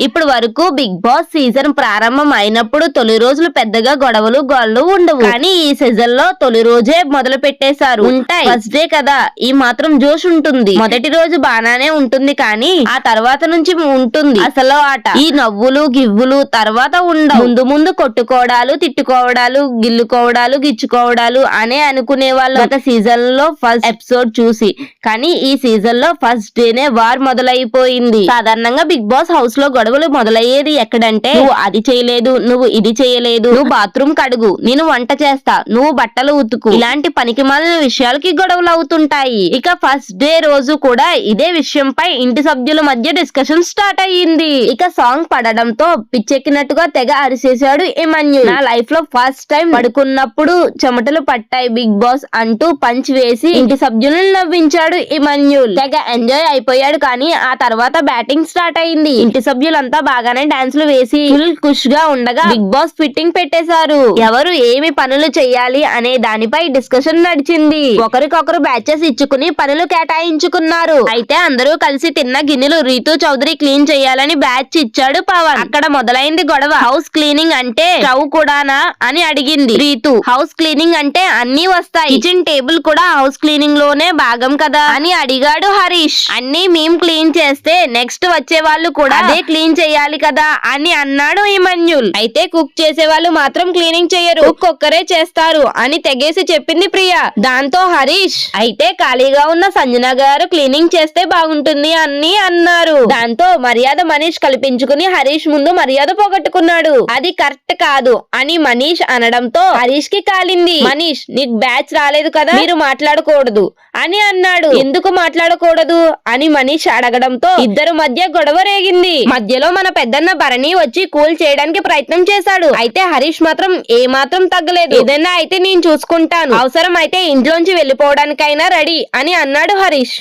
ఇప్పుడు వరకు big boss season ప్రారంభం అయినప్పుడు తొలి రోజులు పెద్దగా గొడవలు గొడవలు ఉండవు. కానీ ఈ సీజన్లో తొలి రోజే మొదలు పెట్టేశారు. ఉంటాయి. ఫస్ట్ డే కదా. ఈ మాత్రం జోష్ ఉంటుంది. మొదటి రోజు బాగానే ఉంటుంది కానీ ఆ తర్వాత నుంచి ఉంటుంది. అసలు ఆట. ఈ నవ్వులు గివ్వులు తర్వాత ఉండవు. ముందు ముందు కొట్టుకోవడాలు తిట్టుకోవడాలు గిల్లుకోవడాలు గిచ్చుకోవడాలు అనే అనుకునే వాళ్ళు గత సీజన్లో ఫస్ట్ ఎపిసోడ్ చూసి. కానీ ఈ సీజన్లో ఫస్ట్ డేనే వార్ మొదలైపోయింది. సాధారణంగా బిగ్ బాస్ హౌస్లో గొడవలు మొదలయ్యేది ఎక్కడంటే నువ్వు అది చేయలేదు నువ్వు ఇది చేయలేదు నువ్వు బాత్రూమ్ కడుగు నేను వంట చేస్తా నువ్వు బట్టలు ఉతుకు. ఇలాంటి పనికి మాలిన విషయాలకి గొడవలు అవుతుంటాయి. ఇక ఫస్ట్ డే రోజు కూడా ఇదే విషయంపై ఇంటి సభ్యుల మధ్య డిస్కషన్ స్టార్ట్ అయ్యింది. ఇక సాంగ్ పడడంతో పిచ్చెక్కినట్టుగా తెగ అరిసేశాడు ఇమన్యు నా లైఫ్లో ఫస్ట్ టైం పడుకున్నప్పుడు చెమటలు పట్టాయి బిగ్ బాస్ అంటూ పంచ్ వేసి ఇంటి సభ్యులను నవ్వించాడు ఇమన్యుల్ తెగ ఎంజాయ్ అయిపోయాడు కానీ ఆ తర్వాత బ్యాటింగ్ స్టార్ట్ అయింది ఇంటి సభ్యులంతా బాగానే డాన్సులు వేసి ఫుల్ ఖుష్గా ఉండగా బిగ్ బాస్ ఫిట్టింగ్ పెట్టేశారు. ఎవరు ఏమి పనులు చేయాలి అనే దానిపై డిస్కషన్ నడిచింది. ఒకరికొకరు బ్యాచెస్ ఇచ్చుకుని పనులు కేటాయించుకున్నారు. అయితే అందరూ కలిసి తిన్న గిన్నెలు రీతు చౌదరి క్లీన్ చేయాలని బ్యాచ్ ఇచ్చాడు పవన్. అక్కడ మొదలైంది గొడవ. హౌస్ క్లీనింగ్ అంటే స్టవ్ కూడానా అని అడిగింది రీతు. హౌస్ క్లీనింగ్ అంటే అన్ని వస్తాయి. కిచెన్ టేబుల్ కూడా హౌస్ క్లీనింగ్లోనే భాగం కదా అని అడిగాడు హరీష్. అన్ని మేం క్లీన్ చేస్తే నెక్స్ట్ వచ్చే వాళ్ళు కూడా అదే క్లీన్ చేయాలి కదా అని అన్నాడు హిమన్యుల్ అయితే కుక్ చేసే వాళ్ళు మాత్రం క్లీనింగ్ చేయరు. కుక్ ఒక్కరే చేస్తారు అని తెగేసి చెప్పింది ప్రియా. దాంతో హరీష్. అయితే ఖాళీగా ఉన్న సంజన గారు క్లీనింగ్ చేస్తే బాగుంటుంది అని అన్నారు. దాంతో మర్యాద మనీష్ కల్పించుకుని హరీష్ ముందు మర్యాద పోగొట్టుకున్నాడు. అది కరెక్ట్ కాదు అని మనీష్ అనడంతో హరీష్కి కాలింది. మనీష్ నీకు బ్యాచ్ రాలేదు కదా మీరు మాట్లాడకూడదు అని అన్నాడు. ఎందుకు మాట్లాడకూడదు అని మనీష్ అడగడంతో ఇద్దరు మధ్య గొడవ రేగింది. మధ్యలో మన పెద్దన్న భరణి వచ్చి కూల్ చేయడానికి ప్రయత్నం చేశాడు. అయితే హరీష్ మాత్రం ఏ మాత్రం తగ్గలేదు. ఏదైనా అయితే నేను చూసుకుంటాను. అవసరం అయితే ఇంట్లోంచి వెళ్ళిపోవడానికైనా రెడీ అని అన్నాడు హరీష్.